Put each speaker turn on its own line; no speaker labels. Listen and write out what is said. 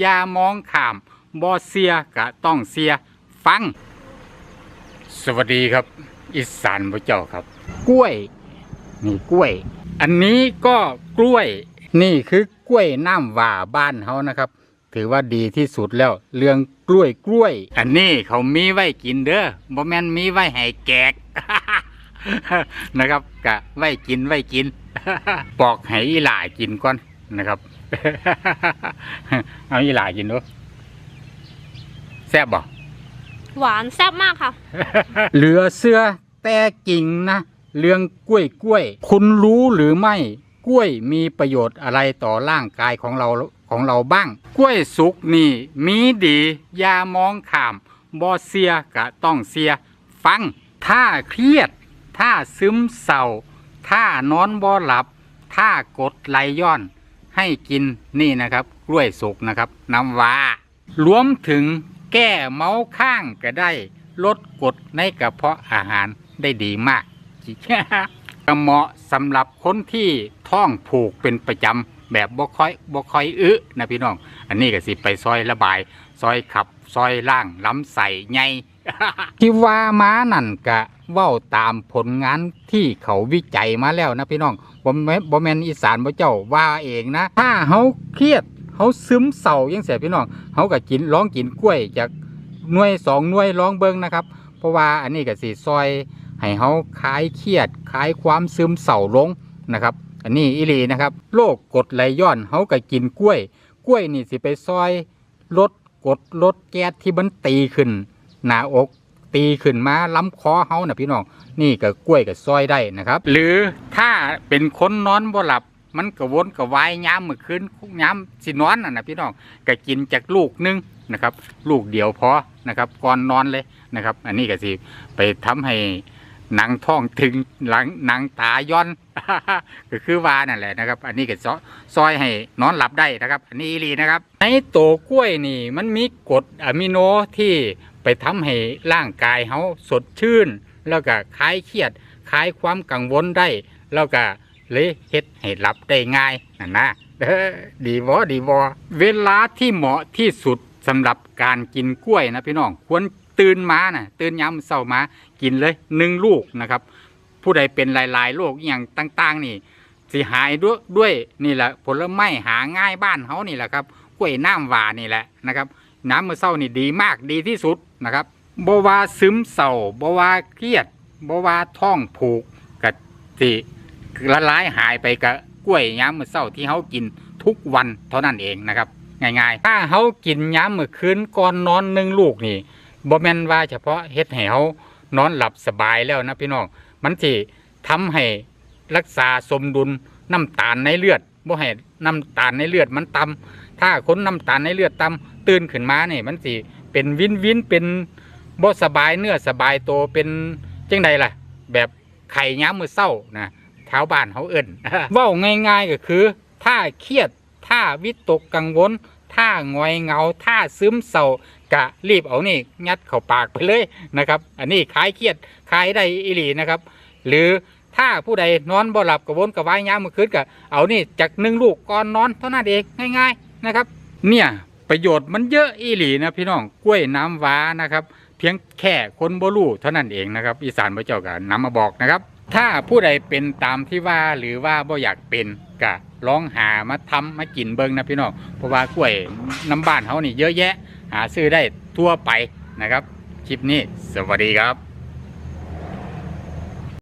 อย่ามองข้ามบ่เสียกะต้องเสียฟัง สวัสดีครับ อีสานพระเจ้าครับ กล้วย นี่กล้วย อันนี้ก็กล้วย นี่คือกล้วยน้ำหว่าบ้านเขานะครับ ถือว่าดีที่สุดแล้ว เรื่องกล้วยกล้วย อันนี้เขามีไว้กินเด้อบ่แม่นมีไว้ให้แกกนะครับกะไว้กินไว้กิน ปอกให้อีหล่ากินก่อน นะครับ เอาอีหล่ากินดูแซ่บบ่
หวานแซ่บมากค่ะ
เหลือเสื้อแต่กิ่งนะเรื่องกล้วยกล้วย คุณรู้หรือไม่กล้วยมีประโยชน์อะไรต่อร่างกายของเราของเราบ้าง กล้วยสุกนี่มีดีอย่ามองข้ามบอเสียกะต้องเสีย ฟัง ถ้าเครียด ถ้าซึมเศร้า ถ้านอนบ่หลับ ถ้ากดไหลย้อน ให้กินนี่นะครับ กล้วยสุกนะครับ น้ำว้ารวมถึงแก้เมาข้างก็ได้ ลดกรดในกระเพาะอาหารได้ดีมากก็เหมาะสำหรับคนที่ท้องผูกเป็นประจำแบบบ่ค่อยบ่ค่อยอึนะพี่น้อง อันนี้ก็สิไปซอยระบาย ซอยขับ ซอยล่างล้ำใส่ไง ที่ว่ามานั่นกะเว้าตามผลงานที่เขาวิจัยมาแล้วนะพี่น้องบ่แม่นบ่แม่นอีสานบ่เจ้าว่าเองนะ ถ้าเฮาเครียดเฮาซึมเศร้าจังเสียพี่น้องเฮาก็กินลองกินกล้วยจากหน่วยสองหน่วยลองเบิ่งนะครับ เพราะว่าอันนี้ก็สิซอยให้เฮาคลายเครียดคลายความซึมเศร้าลงนะครับ อันนี้อีหลีนะครับโรคกดไหลย้อนเฮาก็กินกล้วย กล้วยนี่สิไปซอยลดกดลดแก๊สที่มันตีขึ้น หน้าอก ตีขึ้นมาล้ำคอเฮานะพี่น้องนี่ก็กล้วยกับซอยได้นะครับ หรือถ้าเป็นคนนอนบ่หลับมันกระวนกระวายย้ำเมื่อคืนย้ำสินอนน่ะนะพี่น้องก็กินจากลูกหนึงนะครับ ลูกเดียวพอนะครับก่อนนอนเลยนะครับ อันนี้ก็สิไปทำให้หนังท้องถึงหลังหนังตาย้อนก็คือว่านั่นแหละนะครับ อันนี้ก็ซอซอยให้นอนหลับได้นะครับ อันนี้อีหลีนะครับ ในโตวกล้วยนี่มันมีกรดอะมิโนที่ ไปทำให้ร่างกายเฮาสดชื่น แล้วก็คลายเครียดคลายความกังวลได้ แล้วก็เลยเฮ็ดให้หลับได้ง่ายนั่นนะเด้อดีบ่ดีบ่เวลาที่เหมาะที่สุดสำหรับการกินกล้วยนะพี่น้องควรตื่นมานะตื่นยามเช้ามากินเลยหนึ่งลูกนะครับ ผู้ใดเป็นหลายๆโรคอย่างต่าง ๆ นี่สิหายด้วยด้วยนี่แหละผลไม้หาง่ายบ้านเขานี่แหละครับกล้วยน้ำหวานนี่แหละนะครับ น้ำมือเศร้านี่ดีมากดีที่สุด นะครับบว่าซึมเศร้าบว่าเครียดบว่าท้องผูกกับที่ละลายหายไปกับกล้วยย้ำมือเศร้าที่เขากินทุกวันเท่านั้นเองนะครับ ง่ายๆ ถ้าเขากินย้ำมือคืนก่อนนอนหนึ่งลูกนี่บ่แม่นว่าเฉพาะเฮ็ดให้เขานอนหลับสบายแล้วนะพี่น้องมันที่ทำให้รักษาสมดุลน้ำตาลในเลือดบ่ให้น้ำตาลในเลือดมันต่ำถ้าคนน้ำตาลในเลือดต่ำตื่นขึ้นมาเนี่ยมันสิ เป็นวินวินเป็นบ่สบายเนื้อสบายโตวเป็นจังใดล่ะ แบบไข่ย้ำมือเศร้านะแถวบ้านเขาเอิ่นว้าง่ายๆก็คือ ถ้าเครียดถ้าวิตกกังวล ถ้างอยเงา ถ้าซึมเศร้ากะรีบเอานี่ยัดเข้าปากไปเลยนะครับ อันนี้คลายเครียดคลายได้อีหลีนะครับ หรือถ้าผู้ใดนอนบ่หลับกระวนกระวายยามเมื่อคืนก็เอานี่จากหนึ่งลูกก่อนนอนเท่านั้นเองง่าย ๆนะครับ เนี่ย ประโยชน์มันเยอะอีหลีนะพี่น้องกล้วยน้ำว้านะครับ เพียงแค่คนบ่รู้เท่านั้นเองนะครับ อีสานพระเจ้าก็นำมาบอกนะครับ ถ้าผู้ใดเป็นตามที่ว่าหรือว่าบ่อยากเป็นก็ลองหามาทำมากินเบิ่งนะพี่น้องเพราะว่ากล้วยน้ำบ้านเขานี่เยอะแยะ หาซื้อได้ทั่วไปนะครับ คลิปนี้สวัสดีครับ